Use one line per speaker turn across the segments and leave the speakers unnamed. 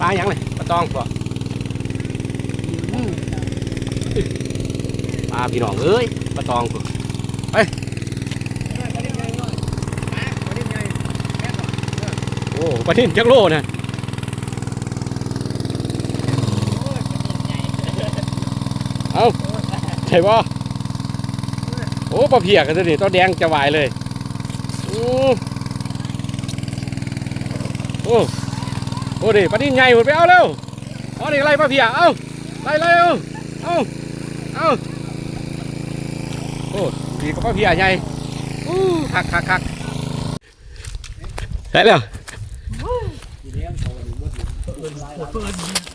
ปลาหยังเลยปลาตองบ่ปลาพี่น้องเอ้ยปลาตองบ่ไปโอ้ปลานิ่มจักโลนะเอาใช่ป่โอ้ปลาเพียกันตัวนี้ตัวแดงจะวายเลย โอ้โอ้ โอ้ดิปลานิ่มใหญ่หมดไปเอาเร็วเอาดิไล่ปลาเพียเอาไล่ไล่เอาเอาเอาโอ้ดีกับปลาเพียใหญ่อู้คักคักคักได้แล้ว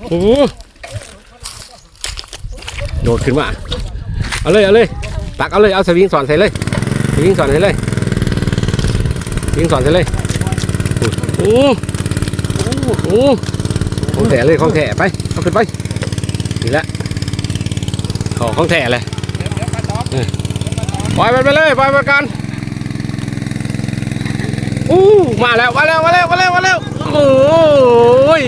โอ้โหโดดขึ้นมาเอาเลยเอาเลยตักเอาเลยเอาสวิงสอนใส่เลยสวิงสอนใส่เลยสวิงสอนใส่เลยโอ้ โอ้โหของแถเลยของแถไปเอาขึ้นไปนี่แหละของของแถเลยปล่อยมันไปเลยปล่อยมันกันอู้มาแล้วมาแล้วมาแล้วมาแล้วมาแล้วโอ้ย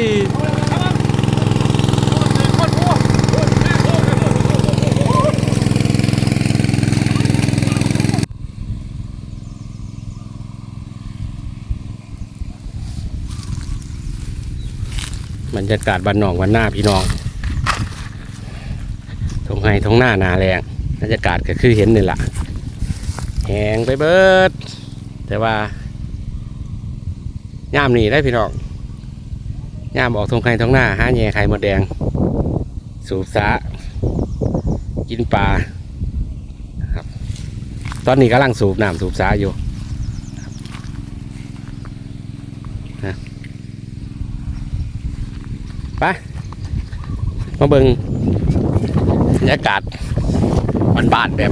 บรรยากาศบ้านนอกวันหน้าพี่น้องทงไห้ทงหน้านาแรงบรรยากาศก็คือเห็นนี่แหละแหงไปเบิด แต่ว่าย่ามนี่ได้พี่น้องย่ามออกทงไห้ทงหน้าหาแย่ไข่มดแดง สูบสากินปลาครับ ตอนนี้กำลังสูบน้ำสูบสาอยู่ ไปมาเบิงบรรยากาศบ้านๆแบบ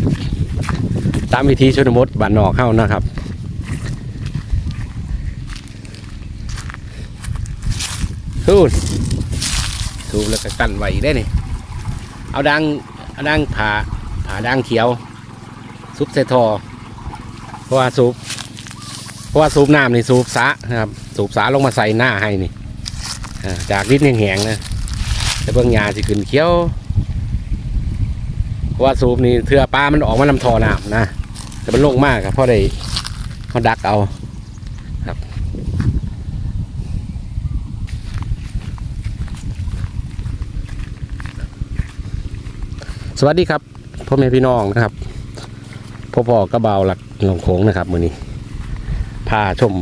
ตามวิธีชนบทบ้านนอกเข้านะครับสูดสูบแล้วก็กั้นไว้อีกได้นี่เอาดังเอาดังผ่าผ่าดังเขียว ซุปใส่ทอเพราะว่าสูบเพราะว่าสูบน้ำนี่สูบสานะครับสูบสาลงมาใส่หน้าให้นี่ จากลิ้นแห้งๆนะแต่เบื้องหญ้าสิขึ้นเขี้ยวเพราะว่าสูบนี่เถื่อปลามันออกมาลำทอน้ำนะแต่มันโล่งมากครับเพราะได้เขาดักเอาครับสวัสดีครับพ่อแม่พี่น้องนะครับพ่อพ่อกระเบาหลักหลงโขงนะครับมือนี้พาชม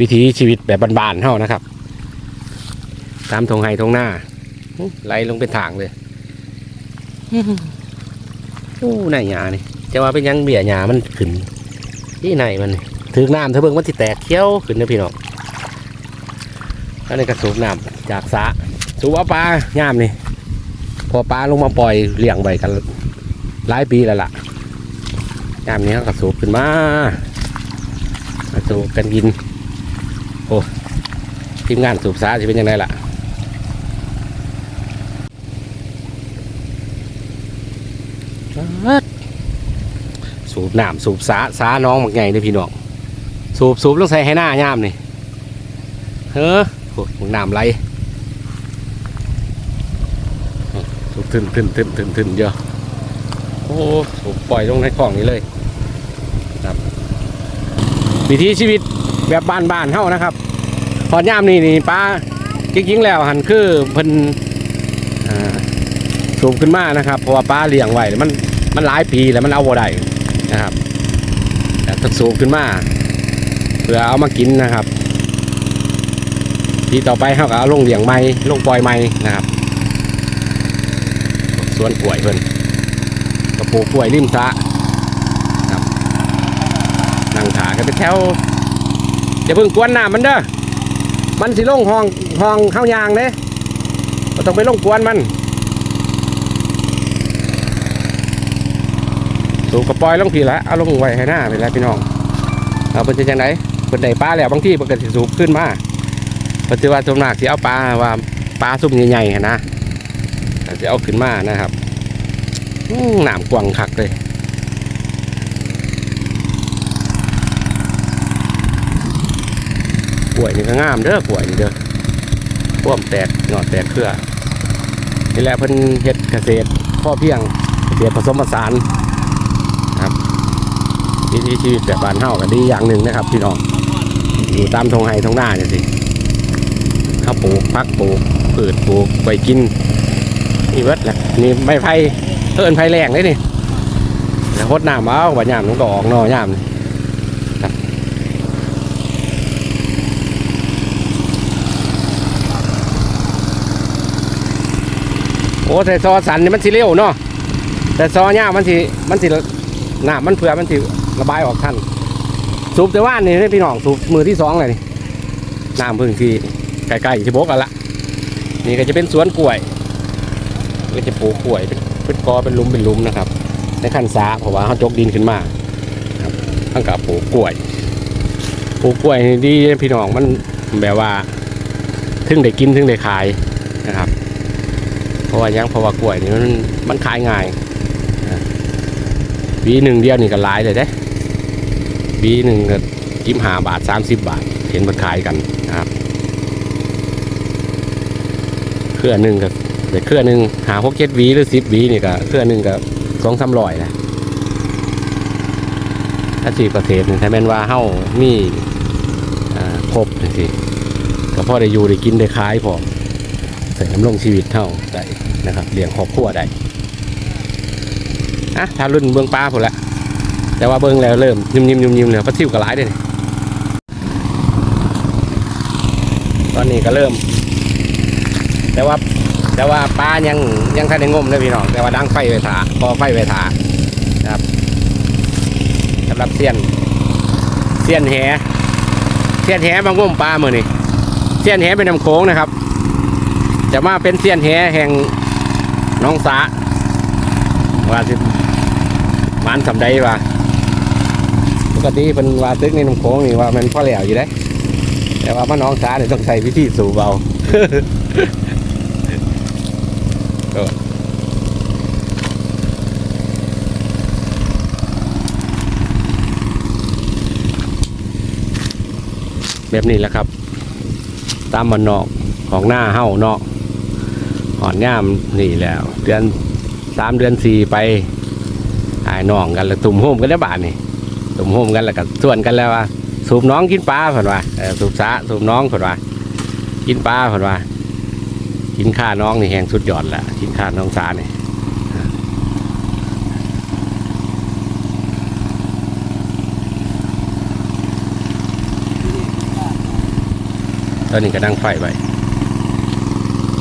วิถีชีวิตแบบบ้านๆเท่านะครับ ตามทงไฮทงหน้าอู้ไหลลงเป็นทางเลยอู้ไหนหยานี่จะว่าเป็นหยังเบี่ยหยามันขึ้นที่ไหนมันนี่ถึงน้ำเธอเบิ่งมันติแตกเขี้ยวขึ้นนะพี่น้องอันนี้ก็สูบน้ำจากสระสูบเอาปลาย่ามนี่ พอปลาลงมาปล่อยเลี้ยงไว้กันหลายปีแล้วล่ะย่ามนี้เขาก็สูบขึ้นมามาสูบกันกิน โอ้ทีมงานสูบสาจะเป็นยังไงล่ะสูบน้ำสูบสาสาน้องบักใหญ่เลยพี่น้องสูบสูบต้องใส่ให้หน้าย่ามนี่เฮ้อโอ้ยน้ำไหลสูบทึนทึนทึนทึนทึนเยอะโอ้สูบปล่อยลงในคลองนี้เลยครับวิถีชีวิต แบบบ้านๆเท่านะครับ พอย่ามนี่นี่ปลาจริงๆแล้วหันคือเพิ่นสูบขึ้นมานะครับ เพราะว่าปลาเลี้ยงไว้มันมันหลายปีแล้วมันเอาบ่ได้นะครับแต่ถ้าสูบขึ้นมาเพื่อเอามากินนะครับทีต่อไปเขาก็เอาลงเลี้ยงไม้ลงปล่อยไม้นะครับสวนกล้วยเพิ่นกระปูกล้วยริมสะครับนั่งขากันไปแถว อย่าเพิ่งกวนน้ำมันเด้อมันสิลงห้องห้องเข้ายางเด้ก็ต้องไปลงกวนมันสูบกระปอยลงทีละเอาลงไว้ให้หน้าไปแล้วพี่น้องเอาเป็นจังไดเป็นไดปลาแล้วบางที่มันก็สิสูบขึ้นมาปฏิวัติสมนักสิเอาปลาว่าปลาซุ่มใหญ่ๆหั้นนะก็สิเอาขึ้นมานะครับหนามกวางคักเลย กล้วยนี่ก็งามเด้อกล้วยนี่เด้อพ่วมแตกหนอดแตกเครือนี่แหละเพิ่นเฮ็ดเกษตรพ่อเพียงเกษตรผสมผสานครับวิถีชีวิตแบบบ้านเฮาก็ดีอย่างหนึ่งนะครับพี่น้องอยู่ตามทงไห้ทงหน้าเนี่ยสิเขาปลูกพักปลูกพืชปลูกไว้กินนี่เบิดแหละนี่ใบไผ่เอิ้นไผ่แรงเลยนี่แล้วหดน้ำเอาบัดยามมันก็ออกหนอยามนี่ โอ้แต่ซอสันนี่มันสิเร็วเนาะแต่ซอเนี่ยมันสิมันสิน้ำมันเผื่อมันสิระบายออกทันสูบแต่ว่านี่พี่น้องสูบมือที่สองเลยนี่น้ำพึ่งที่ใกล้ๆที่โบกันละนี่ก็จะเป็นสวนกล้วยก็จะปลูกกล้วยเป็นเป็นกอเป็นลุมเป็นลุมนะครับในขั้นสาเพราะว่าเขาจกดินขึ้นมาครับตั้งกับปลูกกล้วยปลูกกล้วยนี่ดีพี่น้องมันแบบว่าถึงได้กินถึงได้ขายนะครับ ราะว่ายังเพราะว่ากล้วยนี่มันมันขายง่ายวีหนึ่งเดียวนี่ก็หลายเลยเด้วีหนึ่งก็ยิ้มหาบาทสามสิบบาท เห็นมันขายกันนะครับเครื่อหนึ่งก็แต่เครื่อหนึ่งหาหกเจ็ดวีหรือสิบวีนี่ก็เครื่อหนึ่งก็สองสามร้อยนะถ้าสี่ประเทศนี่ถ้าแม่นว่าเฮ้ามีอ่ครบสิก็พอได้อยู่ได้กินได้ขายพอใส่น้ำลงชีวิตเท่าได้ นะครับเลี้ยงครอบครัวได้อะถ้ารุ่นเบื้องป้าผมละแต่ว่าเบื้องแล้วเริ่มยิ้มยิ้มยิ้มยิ้มแล้วปลาซิวก็หลายเด้นี่ตอนนี้ก็เริ่ม แต่ว่าแต่ว่าปลายังยังทันได้งมเลยพี่น้องแต่ว่าดังไฟไวถาพอไฟไวถานะครับสำหรับเสียนเสียนแหเสียนแหมางมปลาเมื่อนี่เสียนแหเป็นน้ำโค้งนะครับ จะมาเป็นเซียนแหแห่ง น้องสาว่าสิมันสำได้ว่าปกติเป็นว่าตึกในน้ำโขงนี่ว่ามันพ่อแหลวอยู่ได้แต่ว่ามาน้องสาเนี่ยต้องใช้วิธีสูบเอาแบบนี้แหละครับ ตามมันนอกของหน้าเฮ้าเนาะ อนงามนี่แล้ว เดือนสามเดือนสี่ไปหายน้องกันแล้วตุ่มโฮมกันแล้วบาทนี่ตุ่มโฮมกันแล้วก็ส่วนกันแล้วว่าสูบน้องกินปลาผ่นว่าสูบสาสูบน้องผ่นว่ากินปลาผ่นว่ากินข้าน้องนี่แหงสุดยอดแหละกินข้าน้องสานี่ตอนนี้ก็นั่งไฟไป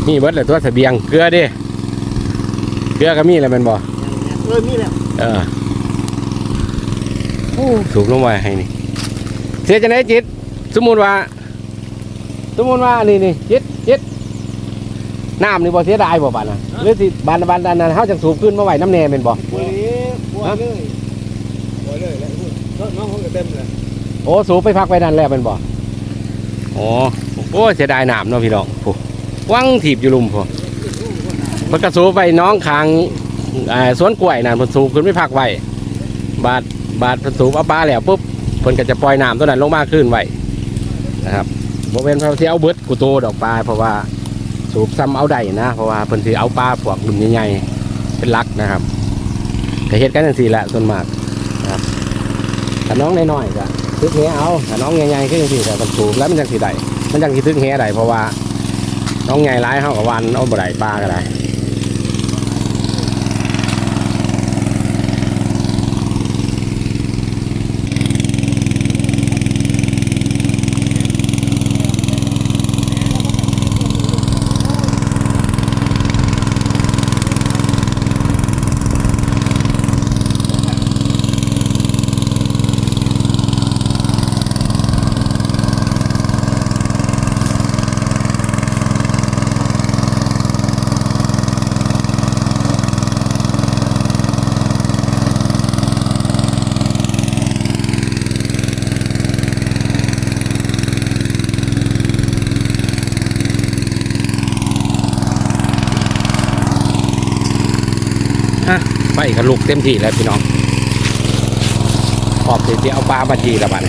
นี่เบิดเลยตัวเสบียงเกลือดิเกลือก็มีอะไรมันบ่
เออมีแล้ว
เออโอ้สูบลงไว้ให้นี่เสียจะไหนจิต สมมุติว่า สมมุติว่านี่นี่จิตจิตน้ำนี่บ่เสียดายบ่บาดนะหรือสิบานบานนั้นเฮาจังสูบขึ้นมาไว้น้ำแน่เป็นบ่
วันนี้ปวดเลยปวดเลยแล้วพูดน้องเขาก็เต็มเลย
โอ้สูบไปพักไว้นั่นแล้วเป็นบ่โอ้โอ้เสียดายน้ำเนาะพี่น้องโอ้ วังถีบอยู่ลุมพอมันก็สูไปน้องคางอ่าสวนกล้วยนั่นเพิ่นสูขึ้นไปพักไว้บาดบาดเพิ่นสูเอาปลาแล้วปุ๊บเพิ่นก็จะปล่อยน้ำตัวนั้นลงมาขึ้นไว้นะครับบ่เป็นเพราะที่เอาเบิดกูโตดอกปลาเพราะว่าสูบซ้ำเอาได้นะเพราะว่าเพิ่นสิเอาปลาพวกรุ่นใหญ่ๆเป็นลักนะครับก็เฮ็ดกันจังซี่แหละส่วนมากนะครับถ้าน้องน้อยๆก็ตึกแหเอาถ้าน้องใหญ่ๆก็จังซี่ก็ต้องสูบแล้วมันจังสิได้มันจังสิตึกแหได้เพราะว่า น้องใหญ่หลายเฮาก็วันเอาบ่ได้ปลาก็ได้ ลูกเต็มที่แล้วพี่น้องขอบสีที่เอาปลาบาทีละบ้าน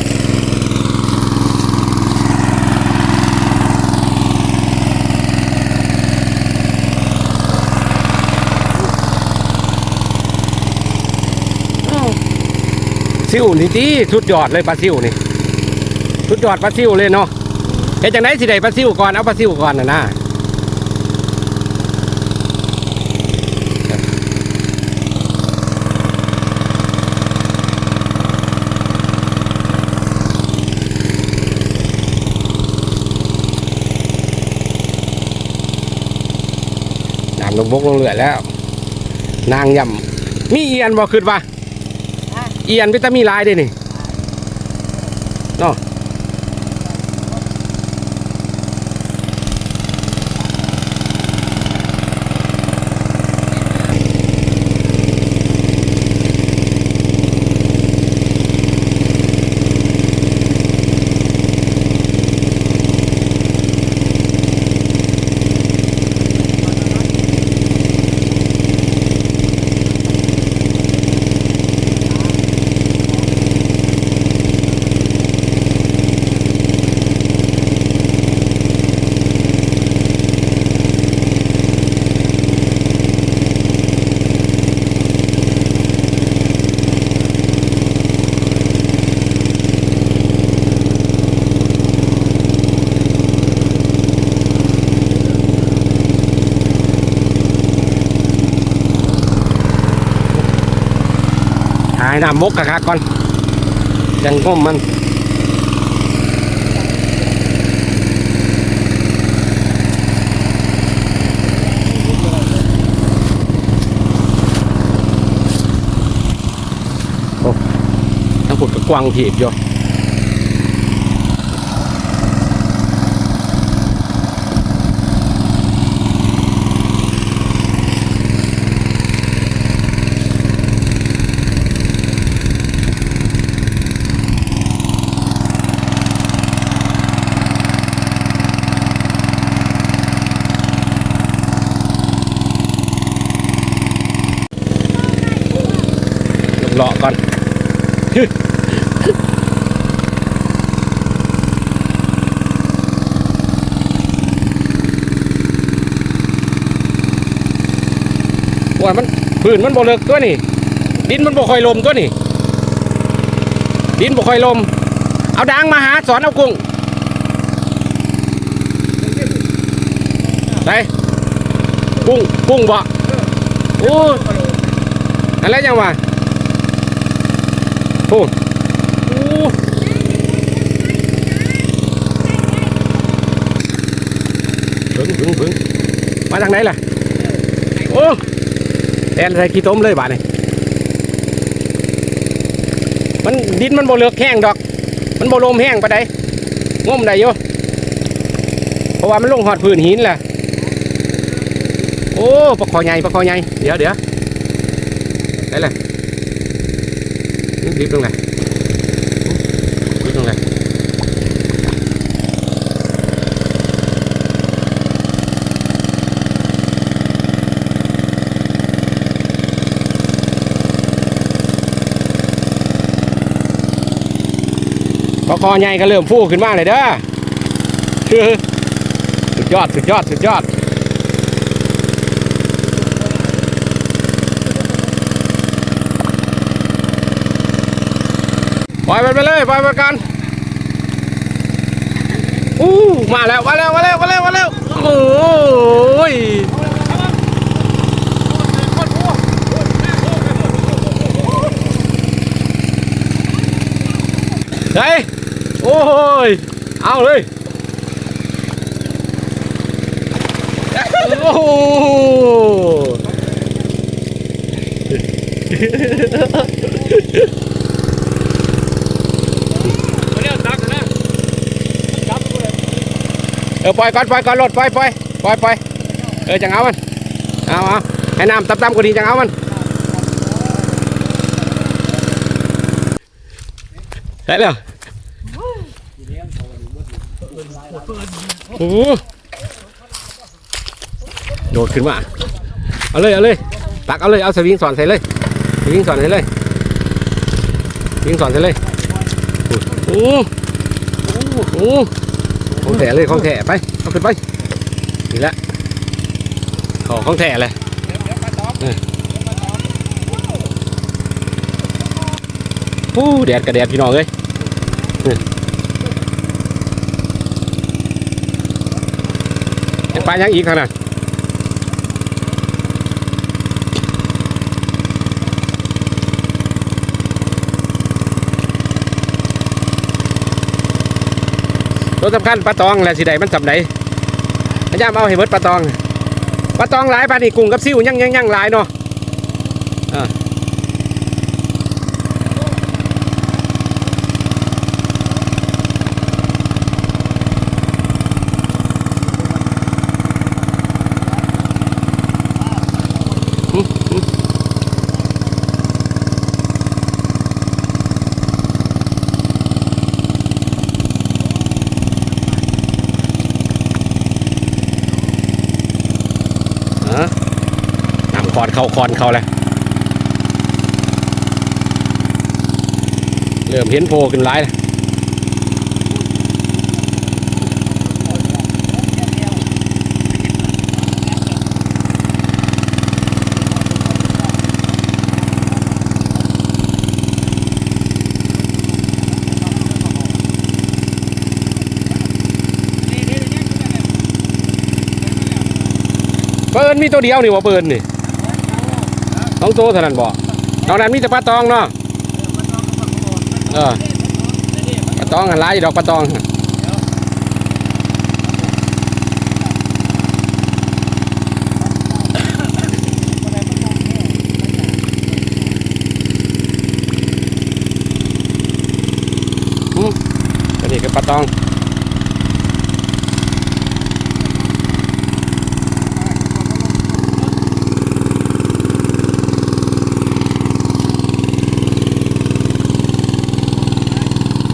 ซิวนี่ที่สุดยอดเลยปลาซิวนี่สุดยอดปลาซิวเลยเนาะเห็นจากไหนสิได้ปลาซิวก่อนเอาปลาซิวก่อนนะนะ ลงบกลงเรือแล้ว นางยำมีเอียนบ่ขึ้นปะเอียนวิตามีนหลายเด้นี่เนาะ หายน้ำมกกะคักก่อนจังก้มมัน โอ้ทั้งผุดกับกวางถีบอยู่เลาะก่อน ว่ามัน พื้นมันบ่เลิกตัวนี่ ดินมันบ่ค่อยลมตัวนี่ ดินบ่ค่อยลม เอาดังมาหาสอนเอากุ้งไปกุ้งกุ้งบ่โอ้อะไรยังวะโอ้โอ้บึ้งบึ้งบึ้งมาจากไหนล่ะ โอ้ แอนใส่ขี้ต้มเลยบาดนี่มันดินมันบ่เลือกแห้งดอก มันบ่ลมแห้งปานใดงมได้อยู่เพราะว่ามันลงหอดพื้นหินแหละโอ้ปลาคอใหญ่ปลาคอใหญ่เดี๋ยวเดี๋ยวได้เลยรีบลงเลยรีบลงเลยปลาค อใหญ่ก็เริ่มฟูขึ้นมาเลยเด้อสุดยอดสุดยอดสุดยอดปล่อยมันไปเลยปล่อยมันกันอู้มาแล้วมาแล้วมาแล้วมาแล้วมาแล้วโอ้ยเฮ้ย โอ้ย เอาเลย โอ้โหเออปล่อยก่อนปล่อยก่อนรถปล่อยปล่อยปล่อยปล่อยเออจังเอามันเอาเอาให้น้ำต่ำๆกว่านี้จังเอามันได้แล้ว โอ้โหโดดขึ้นมา เอาเลย เอาเลย ตักเอาเลย เอาสวิงสอนใส่เลยสวิงสอนใส่เลยสวิงสอนใส่เลย โอ้โหโอ้โหของแถเลยของแถไป เอาขึ้นไปนี่แหละขอของแถเลย
เลย
โอ้แดดกระแดดพี่น้องเอ้ยอืมเห็น ปลายังอีกขนาดตัวสำคัญปลาตองแหละสิใดมันสำไหนพยายามเอาให้เบิดปลาตองปลาตองหลายปลานี่กุ้งกับซิวยังยังยังหลายเนาะอ่า ฮะนำคอน เขาคอนเขาเลยเริ่มเห็นโพขึ้นร้ายแล้วเปินมีตัวเดียวนี่ว่าเปินนี่ ต้องโตเท่านั้นบ่นอกนั้นมีแต่ปลาตองเนาะเออปลาตองหันร้ายอยู่ดอกปลาตองอืมอันนี้ก็ปลาตอง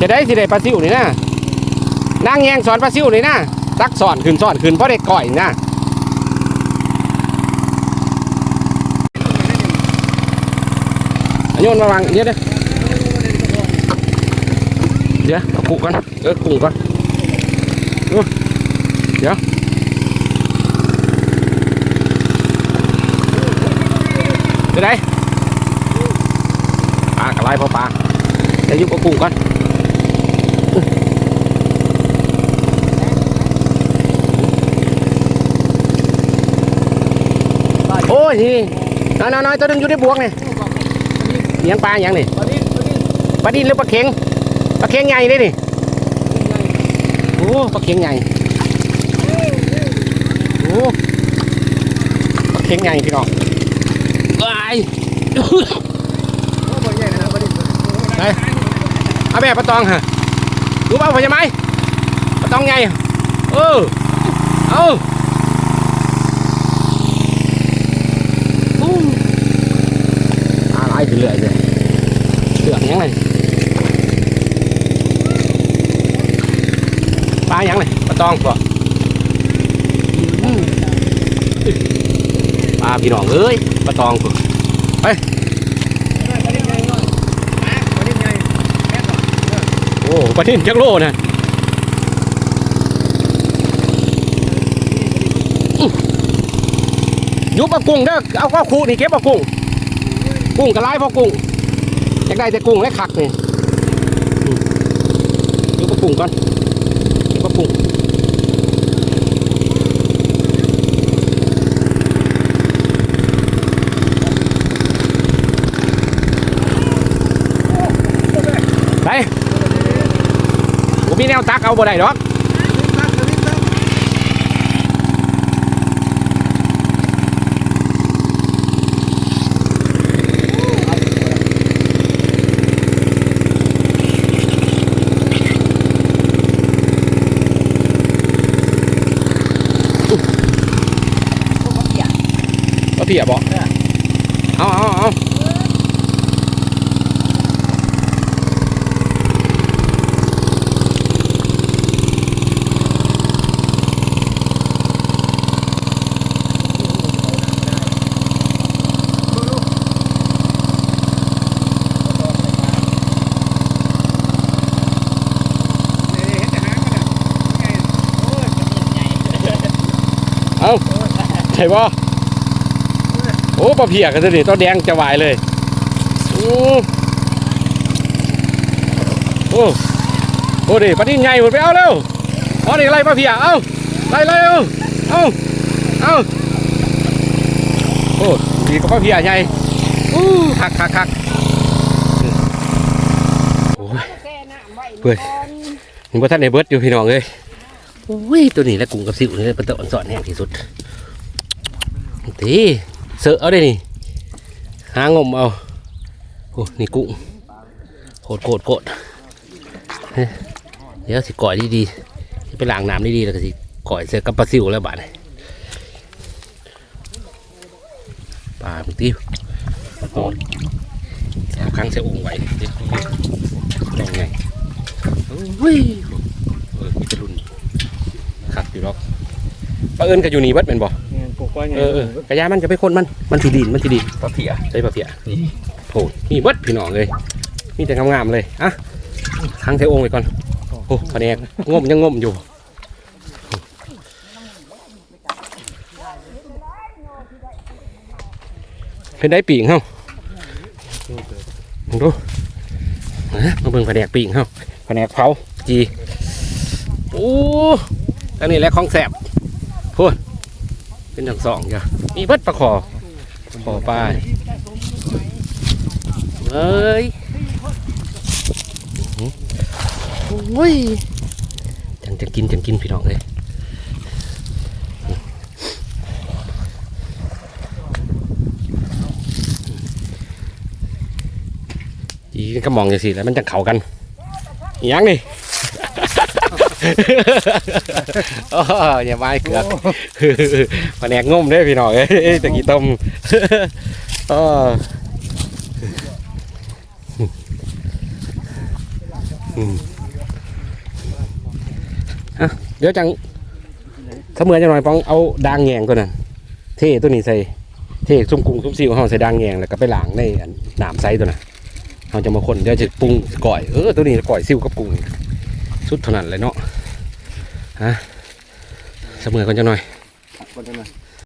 จะได้สิได้ปลาซิวนี่นะนางแยงสอนปลาซิวนี่นะตักสอนขึ้นสอนขึ้นเพราะได้ก่อยนะโยนมาวางเดี๋ยเด้เดี๋ยวเอากุก่อนเออกุ้งก่อนเดี๋ยวจะได้ปลากระไรพอปลาจะยุบเอากุ้งก่อน โอ้ ยนี่น้อยน้อยๆตัวหนึงอยู่ในบวกนี่เลี้ยงปลาอย่างนี่
ตอนนี้ตอนนี้
ปลาดินหรือปลาเข็งปลาเข็งใหญ่เลยนี่โอ้ปลาเข็งใหญ่โอ้ปลาเข็งใหญ่พี่น้องว้าย
โอ้บ่ใหญ่นะบ่ได้
เอาแบบปลาตองฮะรู้เปล่าพอจะไหมปลาตองไงเออเอาอู้อะไรขึ้น เรื่อยเลยเสือกยังไงปลายังไงปลาตองบ่อปลาพี่น้องเอ้ยปลาตอง
ก่อนบ่ได้ใหญ่แค่ก่อน
โอ้ปลาทินจักโลนะยุบปลากุ้งเด้อเอาข้าวคูนี่เก็บปลากุ้ง กุ้งกระไรพอกุ้งอยากได้แต่กุ้งและขักนี่อืมยุบปลากุ้งก่อนยุบปลากุ้งไปผมมีแนวตักเอาบ่ได้ดอก เอาเพียบอกเอาเอาเอาเอาใช่ป่โอ้ปลาเพียกันสิตัวแดงจะวายเลยโอ้โอ้โอ้ดิปลาดิ้นใหญ่หมดไปเอาเร็วเอาดิไล่ปลาเพียเอาไล่ไล่เร็วเอาเอาโอ้ดีกับปลาเพียใหญ่อู้คักคักคักโอ้ย
แช่น้ำไว้
เว้ยมึงว่าท่านในเบิร์ดอยู่พี่น้องเลยโอ้ยตัวนี้และกุ้งกับซิวนี่เป็นตัวอ่อนสอนแห้งที่สุดตี เสือเอาได้นี่หางมเอาโอ้นี่กุ้งโคตรโคตรโคตรเฮ้ยเดี๋ยวสิก่อยดีๆไปล้างน้ำดีๆแล้วก็สิก่อยเสือกับปลาซิวแล้วบาดนี้ปลามึงตีโอ้ยเอาครั้งเสียองค์ไว้ดิลองไงโอ้ยเออมีตะลุนขัดอยู่หรอกปลาเอิญก็อยู่นี่เบัดเป็นบ่
เนี่ ปลูกไว้ไง
เออเออกระยามันจะไปคนมัน มันสีดิน มันสีดิน
ปลาเพีย
ใช่ปลาเปียโอ้มีเบัดพี่น้องเลย มีแต่งามๆเลยอะค้างเทองค์ไว้ก่อนโอ้แผนกงมยังงมอยู่เป็นได้ปีงเฮ้ามึงดูนะมาเบิ่งแผนกปีงเฮ้าแผนกเผาจีโอ้อันนี้แหละของแสบพูด เป็นทั้งสองจ้ะมีเบิดปลาคอคอปลาเอ้ยโอ้ยจังจะกินจังกินพี่น้องเลยอีก็มองอย่างสิแล้วมันจะเข้ากันอหยังนี่ โอ้อย่าไม้เกือกแผนกงมเด้อพี่น้องเอ้ยตะกี้ต้มอ้ออืมอะเดี๋ยวจังถ้าเมื่อจะหน่อยป้องเอาดางแงงตัวนั้นเท่ตัวนี้ใส่เท่ซุ่มกุ้งซุ่มซิวเขาใส่ดางแงงแล้วก็ไปล้างในอันน้ำใสตัวน่ะเราจะมาคนเดี๋ยวจะปรุงก่อยเออตัวนี้ก่อยซิวกับกุ้ง สุดเท่านั้นเลยเนาะฮะเสมอกันจะหน่อย
คนจะมา